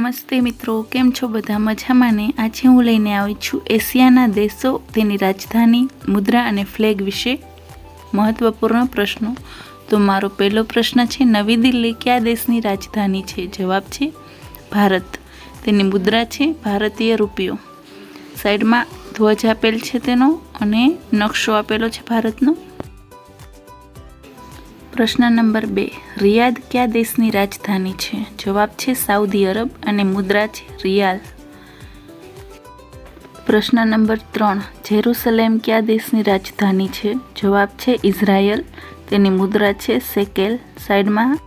નમસ્તે મિત્રો, કેમ છો બધા મજામાં ને? આજે હું લઈને આવી છું એશિયાના દેશો, તેની રાજધાની, મુદ્રા અને ફ્લેગ વિશે મહત્વપૂર્ણ પ્રશ્નો. તો મારો પહેલો પ્રશ્ન છે, નવી દિલ્હી કયા દેશની રાજધાની છે? જવાબ છે, ભારત. તેની મુદ્રા છે, ભારતીય રૂપિયો. સાઈડમાં ધ્વજ આપેલ છે તેનો અને નકશો આપેલો છે ભારતનો. પ્રશ્ન નંબર બે. રિયાદ કયા દેશની રાજધાની છે? જવાબ છે સાઉદી અરબ અને મુદ્રા છે રિયાલ. પ્રશ્ન નંબર ત્રણ. જેરુસલેમ કયા દેશની રાજધાની છે? જવાબ છે ઇઝરાયલ. તેની મુદ્રા છે સેકેલ સાઈડમાં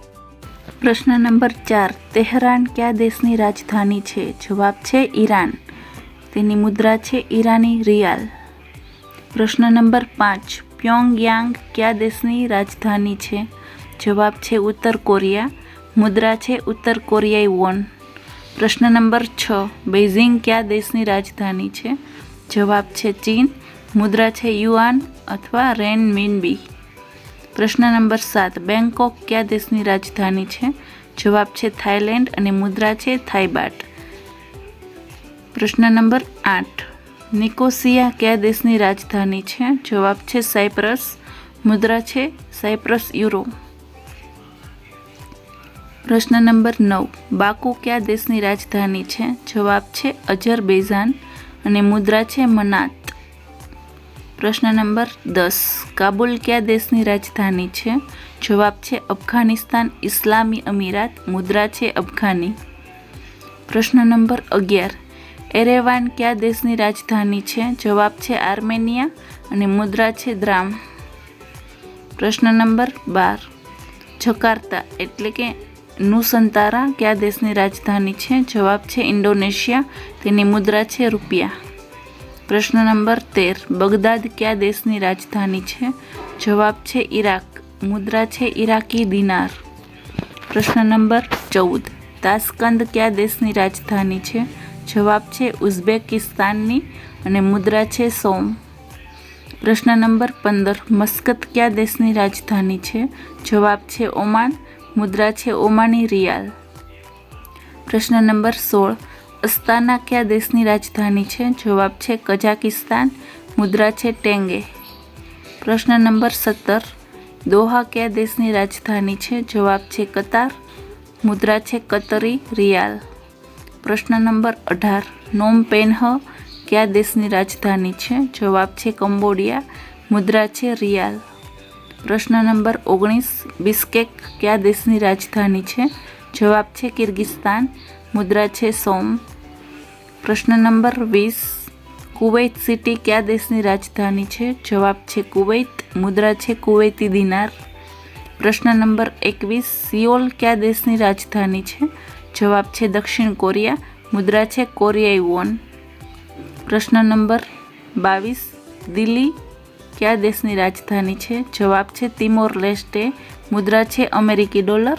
પ્રશ્ન નંબર ચાર. તેહરાન કયા દેશની રાજધાની છે? જવાબ છે ઈરાન. તેની મુદ્રા છે ઈરાની રિયાલ. પ્રશ્ન નંબર પાંચ. પ્યોંગયાંગ કયા દેશની રાજધાની છે? જવાબ છે ઉત્તર કોરિયા, મુદ્રા છે ઉત્તર કોરિયાઈ વોન. પ્રશ્ન નંબર છ બેઇઝિંગ કયા દેશની રાજધાની છે? જવાબ છે ચીન, મુદ્રા છે યુઆન અથવા રેન મિનબી પ્રશ્ન નંબર સાત બેંકોક કયા દેશની રાજધાની છે? જવાબ છે થાઈલેન્ડ અને મુદ્રા છે થાઈબાટ પ્રશ્ન નંબર આઠ નિકોસિયા કયા દેશની રાજધાની છે? જવાબ છે સાયપ્રસ. મુદ્રા છે સાયપ્રસ, યુરો. પ્રશ્ન નંબર નવ. બાકુ કયા દેશની રાજધાની છે? જવાબ છે અજરબૈજાન અને મુદ્રા છે મનાત. પ્રશ્ન નંબર દસ. કાબુલ કયા દેશની રાજધાની છે? જવાબ છે અફઘાનિસ્તાન, ઇસ્લામી અમીરાત, મુદ્રા છે અફઘાની. પ્રશ્ન નંબર અગિયાર. એરેવાન કયા દેશની રાજધાની છે? જવાબ છે આર્મેનિયા અને મુદ્રા છે દ્રામ. પ્રશ્ન નંબર બાર. જકાર્તા એટલે કે નુસંતારા કયા દેશની રાજધાની છે? જવાબ છે ઇન્ડોનેશિયા. તેની મુદ્રા છે રૂપિયા. પ્રશ્ન નંબર તેર. બગદાદ કયા દેશની રાજધાની છે? જવાબ છે ઈરાક મુદ્રા છે ઈરાકી દિનાર. પ્રશ્ન નંબર ચૌદ. તાસ્કંદ કયા દેશની રાજધાની છે? જવાબ છે ઉઝબેકિસ્તાનની અને મુદ્રા છે સોમ. પ્રશ્ન નંબર પંદર, મસ્કત કયા દેશની રાજધાની છે? જવાબ છે ઓમાન, મુદ્રા છે ઓમાની રિયાલ. પ્રશ્ન નંબર સોળ, અસ્તાના કયા દેશની રાજધાની છે? જવાબ છે કઝાકિસ્તાન, મુદ્રા છે ટેંગે. પ્રશ્ન નંબર સત્તર, દોહા કયા દેશની રાજધાની છે? જવાબ છે કતાર, મુદ્રા છે કતરી રિયાલ. પ્રશ્ન નંબર અઢાર. નોમ પેનહ કયા દેશની રાજધાની છે? જવાબ છે કંબોડિયા. મુદ્રા છે રિયાલ. પ્રશ્ન નંબર ઓગણીસ. બિસ્કેક કયા દેશની રાજધાની છે? જવાબ છે કિર્ગિસ્તાન. મુદ્રા છે સોમ. પ્રશ્ન નંબર વીસ. કુવૈત સિટી કયા દેશની રાજધાની છે? જવાબ છે કુવૈત. મુદ્રા છે કુવૈતી દિનાર. પ્રશ્ન નંબર એકવીસ. સિયોલ કયા દેશની રાજધાની છે? જવાબ છે દક્ષિણ કોરિયા, મુદ્રા છે કોરિયાઈ વોન. પ્રશ્ન નંબર બાવીસ, દિલ્હી કયા દેશની રાજધાની છે? જવાબ છે તિમોર લેસ્ટે, મુદ્રા છે અમેરિકી ડોલર.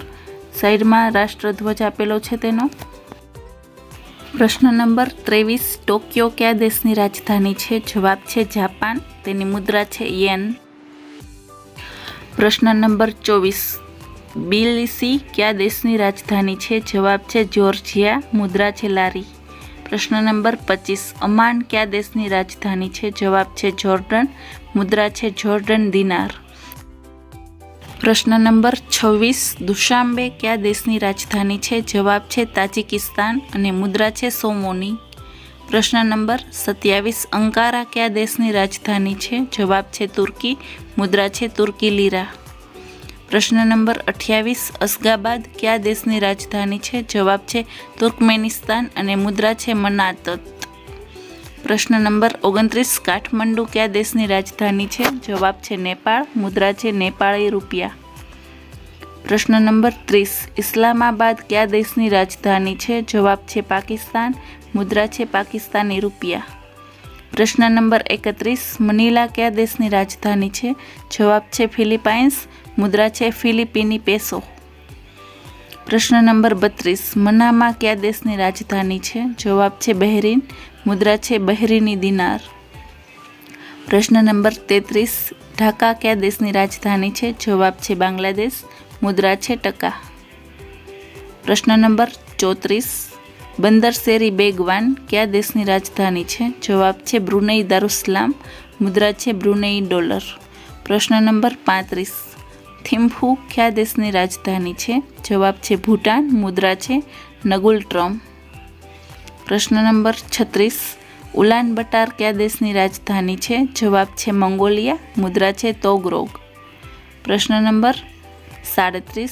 સાઈડમાં રાષ્ટ્રધ્વજ આપેલો છે તેનો. પ્રશ્ન નંબર ત્રેવીસ, ટોક્યો કયા દેશની રાજધાની છે? જવાબ છે જાપાન, તેની મુદ્રા છે યેન. પ્રશ્ન નંબર ચોવીસ બિલિસી કયા દેશની રાજધાની છે? જવાબ છે જોર્જિયા, મુદ્રા છે લારી. પ્રશ્ન નંબર પચીસ, અમાન કયા દેશની રાજધાની છે? જવાબ છે જોર્ડન, મુદ્રા છે જોર્ડન દિનાર. પ્રશ્ન નંબર છવ્વીસ, દુશાંબે કયા દેશની રાજધાની છે? જવાબ છે તાજિકિસ્તાન અને મુદ્રા છે સોમોની. પ્રશ્ન નંબર સત્યાવીસ, અંકારા કયા દેશની રાજધાની છે? જવાબ છે તુર્કી, મુદ્રા છે તુર્કી લીરા. પ્રશ્ન નંબર અઠ્યાવીસ, અસગાબાદ કયા દેશની રાજધાની છે? જવાબ છે તુર્કમેનિસ્તાન અને મુદ્રા છે મનાતત. પ્રશ્ન નંબર ઓગણત્રીસ, કાઠમંડુ કયા દેશની રાજધાની છે? જવાબ છે નેપાળ, મુદ્રા છે નેપાળી રૂપિયા. પ્રશ્ન નંબર ત્રીસ, ઇસ્લામાબાદ કયા દેશની રાજધાની છે? જવાબ છે પાકિસ્તાન, મુદ્રા છે પાકિસ્તાની રૂપિયા. પ્રશ્ન નંબર એકત્રીસ, મનીલા કયા દેશની રાજધાની છે? જવાબ છે ફિલિપાઇન્સ મુદ્રા છે ફિલિપીની પેસો. પ્રશ્ન નંબર બત્રીસ, મનામા કયા દેશની રાજધાની છે? જવાબ છે બહેરીન, મુદ્રા છે બહેરીની દિનાર. પ્રશ્ન નંબર તેત્રીસ, ઢાકા કયા દેશની રાજધાની છે? જવાબ છે બાંગ્લાદેશ, મુદ્રા છે ટકા. પ્રશ્ન નંબર ચોત્રીસ, બંદર શેરી બેગવાન કયા દેશની રાજધાની છે? જવાબ છે બ્રુનેઈ દારુસલામ, મુદ્રા છે બ્રુનેઈ ડોલર. પ્રશ્ન નંબર પાંત્રીસ થિમ્ફુ કયા દેશની રાજધાની છે? જવાબ છે ભૂટાન, મુદ્રા છે નગુલ ટ્રમ. પ્રશ્ન નંબર છત્રીસ. ઉલાન બટાર કયા દેશની રાજધાની છે? જવાબ છે મંગોલિયા, મુદ્રા છે તોગરોગ પ્રશ્ન નંબર સાડત્રીસ.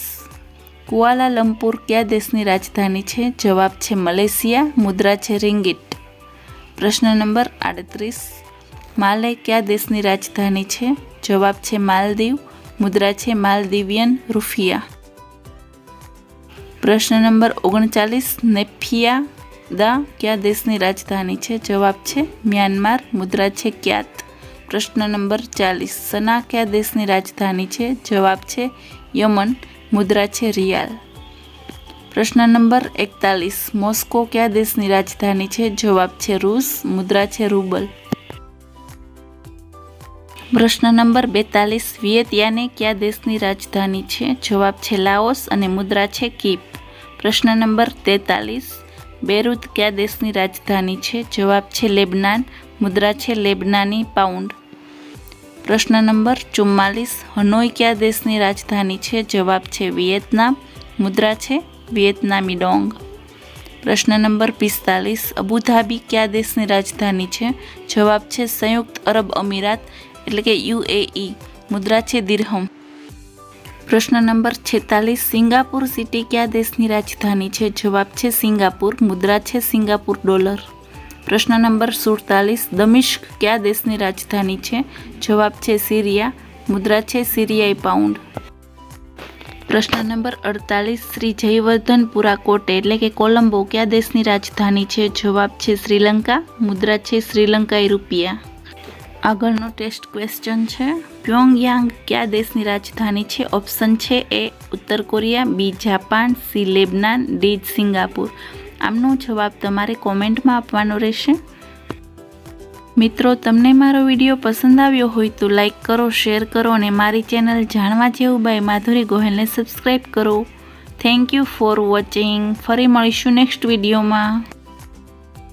કુઆલાલંપુર કયા દેશની રાજધાની છે? જવાબ છે મલેશિયા, મુદ્રા છે રિંગિટ. પ્રશ્ન નંબર આડત્રીસ. માલે કયા દેશની રાજધાની છે? જવાબ છે માલદીવ મુદ્રા છે માલદીવિયન રૂફિયા. પ્રશ્ન નંબર ઓગણચાલીસ, નેફિયા દા કયા દેશની રાજધાની છે? જવાબ છે મ્યાનમાર. મુદ્રા છે ક્યાત. પ્રશ્ન નંબર ચાલીસ, સના કયા દેશની રાજધાની છે? જવાબ છે યમન. મુદ્રા છે રિયાલ. પ્રશ્ન નંબર એકતાલીસ, મોસ્કો કયા દેશની રાજધાની છે? જવાબ છે રૂસ. મુદ્રા છે રૂબલ. પ્રશ્ન નંબર બેતાલીસ, વિયેતિયાને કયા દેશની રાજધાની છે? જવાબ છે લાઓસ અને મુદ્રા છે કીપ. પ્રશ્ન નંબર તેતાલીસ, બેરુત કયા દેશની રાજધાની છે? જવાબ છે લેબનાન, મુદ્રા છે લેબનાની પાઉન્ડ. પ્રશ્ન નંબર ચુમ્માલીસ, હનોઈ કયા દેશની રાજધાની છે? જવાબ છે વિયેતનામ, મુદ્રા છે વિયેતનામી ડોંગ. પ્રશ્ન નંબર પિસ્તાલીસ, અબુધાબી કયા દેશની રાજધાની છે? જવાબ છે સંયુક્ત અરબ અમીરાત એટલે કે યુએઈ, મુદ્રા છે દિરહમ. પ્રશ્ન નંબર છેતાલીસ, સિંગાપુર સિટી કયા દેશની રાજધાની છે? જવાબ છે સિંગાપુર, મુદ્રા છે સિંગાપુર ડોલર. પ્રશ્ન નંબર સુડતાલીસ, દમિશ્ક કયા દેશની રાજધાની છે? જવાબ છે સિરિયા, મુદ્રા છે સિરિયાઈ પાઉન્ડ. પ્રશ્ન નંબર અડતાલીસ, શ્રી જયવર્ધનપુરા કોટે એટલે કે કોલંબો કયા દેશની રાજધાની છે? જવાબ છે શ્રીલંકા, મુદ્રા છે શ્રીલંકાઈ રૂપિયા. આગળનો ટેસ્ટ ક્વેશ્ચન છે. પ્યોંગયાંગ કયા દેશની રાજધાની છે? ઓપ્શન છે એ ઉત્તર Korea, B Japan, C Lebanon, D Singapore. આમનો જવાબ તમારે કોમેન્ટમાં આપવાનો રહેશે. મિત્રો, તમને મારો વીડિયો પસંદ આવ્યો હોય તો લાઈક કરો, શેર કરો અને મારી ચેનલ જાણવા જેવું બાય માધુરી ગોહેલને સબસ્ક્રાઈબ કરો. થેન્ક યુ ફોર વોચિંગ ફરી મળીશું નેક્સ્ટ વિડીયોમાં.